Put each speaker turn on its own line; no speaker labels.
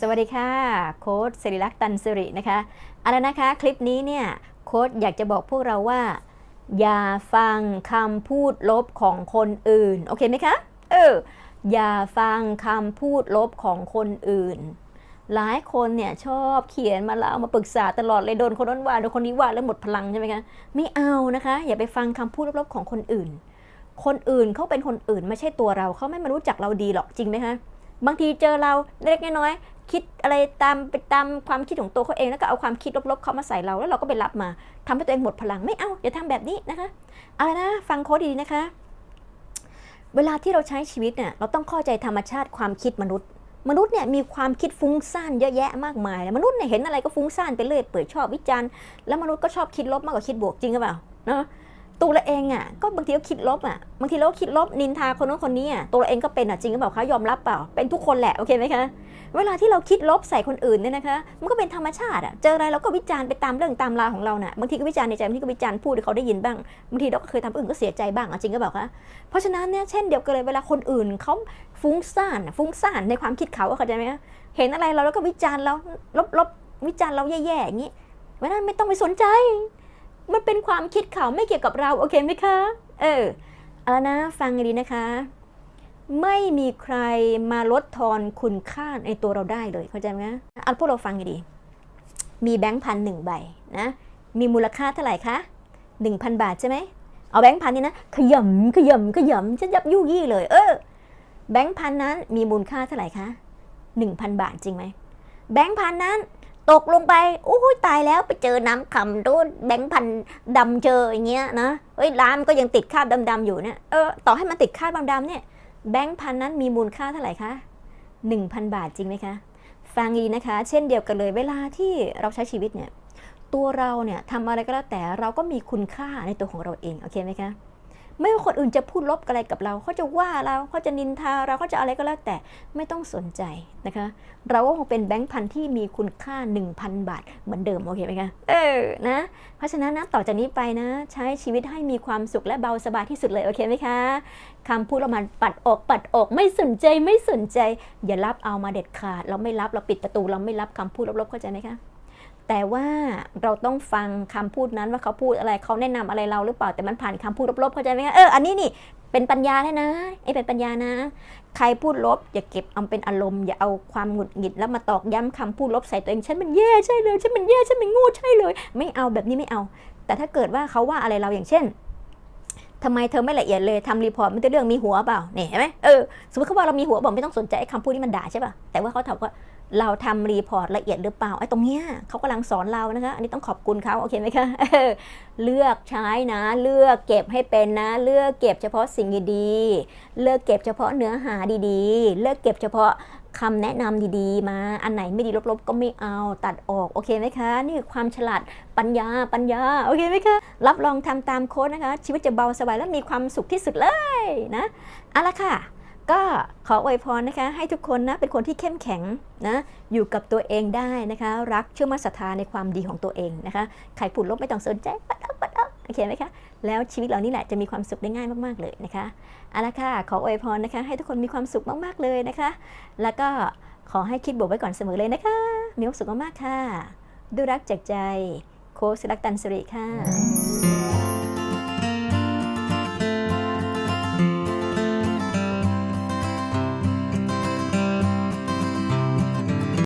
สวัสดีค่ะ โค้ดสิริลักษณ์ตันสิรินะคะเอาละนะคะ คลิปนี้เนี่ยโค้ดอยากจะบอกพวกเราว่า อย่าฟังคำพูดลบของคนอื่น โอเคไหมคะเอออย่าฟังคำพูดลบของคนอื่น หลายคนเนี่ยชอบเขียนมาแล้วมาปรึกษาตลอดเลยโดนคนนั้นว่าโดนคนนี้ว่าแล้วหมดพลังใช่ไหมคะไม่เอานะคะ อย่าไปฟังคำพูดลบๆของคนอื่น คนอื่นเขาเป็นคนอื่นไม่ใช่ตัวเราเขาไม่มารู้จักเราดีหรอกจริงไหมคะ บางทีเจอเราเล็กน้อยคิดอะไรตามไปตามความคิดของตัวเขาเองแล้วก็เอาความคิดลบๆเขามาใส่เราแล้วเราก็ไปรับมาทำให้ตัวเองหมดพลังไม่เอาอย่าทำแบบนี้นะคะเอาละนะฟังโค้ดดีๆนะคะ เวลาที่เราใช้ชีวิตเนี่ยเราต้องเข้าใจธรรมชาติความคิดมนุษย์ มนุษย์เนี่ยมีความคิดฟุ้งซ่านเยอะแยะมากมายมนุษย์เนี่ยเห็นอะไรก็ฟุ้งซ่านไปเรื่อยเปิดชอบวิจารณ์แล้วมนุษย์ก็ชอบคิดลบมากกว่าคิดบวกจริงหรือเปล่าเนาะ ตัวเราเองอะก็บางทีก็คิดลบอะบางทีเราก็คิดลบนินทาคนนู้นคนนี้อะตัวเราเองก็เป็นอะจริงหรือเปล่าคะยอมรับเปล่าเป็นทุกคนแหละโอเคไหมคะเวลาที่เราคิดลบใส่คนอื่นเนี่ยนะคะ มันก็เป็นธรรมชาติอะเจออะไรเราก็วิจารณ์ไปตามเรื่องตามราวของเราน่ะบางทีก็วิจารณ์ในใจบางทีก็วิจารณ์พูดให้เขาได้ยินบ้างบางทีเราก็เคยทำคนอื่นก็เสียใจบ้างอะจริงก็บอกคะเพราะฉะนั้นเนี่ยเช่นเดียวกันเลยเวลาคนอื่นเขาฟุ้งซ่านอะฟุ้งซ่านในความคิดเขาเข้าใจไหมคะเห็นอะไรเราแล้วก็วิจารณ์เราลบลบวิจารณ์เราแย่ๆอย่างนี้เพราะนั้นไม่ต้องไปสนใจ มันเป็นความคิดเขาไม่เกี่ยวกับเรา โอเคไหมคะ เออเอาละนะฟังดีนะคะ ไม่มีใครมาลดทอนคุณค่าในตัวเราได้เลยเข้าใจไหมเอาพวกเราฟังดี มีแบงค์พันหนึ่งใบนะ มีมูลค่าเท่าไหร่คะหนึ่งพันบาทใช่ไหมเอาแบงค์พันนี่นะขยำขยำขยำฉันยับยุ่ยี่เลย เออ แบงค์พันนั้นมีมูลค่าเท่าไหร่คะหนึ่งพันบาทจริงไหมแบงค์พันนั้น ตกลงไปโอ้ยตายแล้วไปเจอน้ำคำโดนแบงค์พันดำเจออย่างเงี้ยนะเฮ้ยร้านก็ยังติดคราบดำๆอยู่เนี่ยเออต่อให้มันติดคราบดำๆเนี่ยแบงค์พันนั้นมีมูลค่าเท่าไหร่คะ1,000 บาทจริงไหมคะ ฟังดีนะคะ เช่นเดียวกันเลยเวลาที่เราใช้ชีวิตเนี่ย ตัวเราเนี่ยทำอะไรก็แล้วแต่เราก็มีคุณค่าในตัวของเราเอง โอเคไหมคะ ไม่ว่าคนอื่นจะพูดลบอะไรกับเรา เขาจะว่าเราเขาจะนินทาเราเขาจะอะไรก็แล้วแต่ไม่ต้องสนใจนะคะ เราก็คงเป็นแบงค์พันที่มีคุณค่า 1,000 บาท เหมือนเดิมโอเคไหมคะเออนะเพราะฉะนั้นนะต่อจากนี้ไปนะ ใช้ชีวิตให้มีความสุขและเบาสบายที่สุดเลยโอเคไหมคะคำพูดเรามันปัดออกปัดออกไม่สนใจไม่สนใจ อย่ารับเอามาเด็ดขาด เราไม่รับเราปิดประตู เราไม่รับคำพูดลบๆเข้าใจไหมคะ แต่ว่าเราต้องฟังคำพูดนั้นว่าเขาพูดอะไรเขาแนะนำอะไรเราหรือเปล่าแต่มันผ่านคำพูดลบๆเข้าใจไหมคะเอออันนี้นี่เป็นปัญญาแน่นะไอ้เป็นปัญญานะ ใครพูดลบอย่าเก็บเอาเป็นอารมณ์อย่าเอาความหงุดหงิดแล้วมาตอกย้ำคำพูดลบใส่ตัวเองฉันมันแย่ใช่เลยฉันมันแย่ฉันมันง่ใช่เลย ไม่เอาแบบนี้ไม่เอา แต่ถ้าเกิดว่าเขาว่าอะไรเราอย่างเช่นทำไมเธอไม่ละเอียดเลยทำรีพอร์ตไมันจะเรื่องมีหัวเปล่าเนี่ยเห็นไหมเออสมมติเขาว่าเรามีหัวบอกไม่ต้องสนใจคำพูดที่มันด่าใช่ป่ะแต่ว่าเขาถามว่า เราทำรีพอร์ตละเอียดหรือเปล่าไอ้ตรงเนี้ยเขากำลังสอนเรานะคะ อันนี้ต้องขอบคุณเขาโอเคไหมคะเลือกใช้นะ เลือกเก็บให้เป็นนะ เลือกเก็บเฉพาะสิ่งดีๆเลือกเก็บเฉพาะเนื้อหาดีๆ เลือกเก็บเฉพาะคำแนะนำดีๆ มา อันไหนไม่ดีลบๆ ก็ไม่เอาตัดออก โอเคไหมคะ นี่คือความฉลาดปัญญาปัญญา โอเคไหมคะ รับรองทำตามโค้ดนะคะ ชีวิตจะเบาสบายและมีความสุขที่สุดเลยนะ เอาละค่ะ ก็ขออวยพรนะคะ ให้ทุกคนนะเป็นคนที่เข้มแข็งนะอยู่กับตัวเองได้นะคะ รักเชื่อมั่นศรัทธาในความดีของตัวเองนะคะใครพูดลบไม่ต้องสนใจปัดออกปัดออกโอเคไหมคะแล้วชีวิตเรานี่แหละจะมีความสุขได้ง่ายมาก ๆ เลยนะคะเอาละค่ะขออวยพรนะคะ ให้ทุกคนมีความสุขมากๆเลยนะคะ แล้วก็ขอให้คิดบวกไว้ก่อนเสมอเลยนะคะ มีความสุขมากๆค่ะด้วยรักจากใจ โค้ชรักตันสิริค่ะ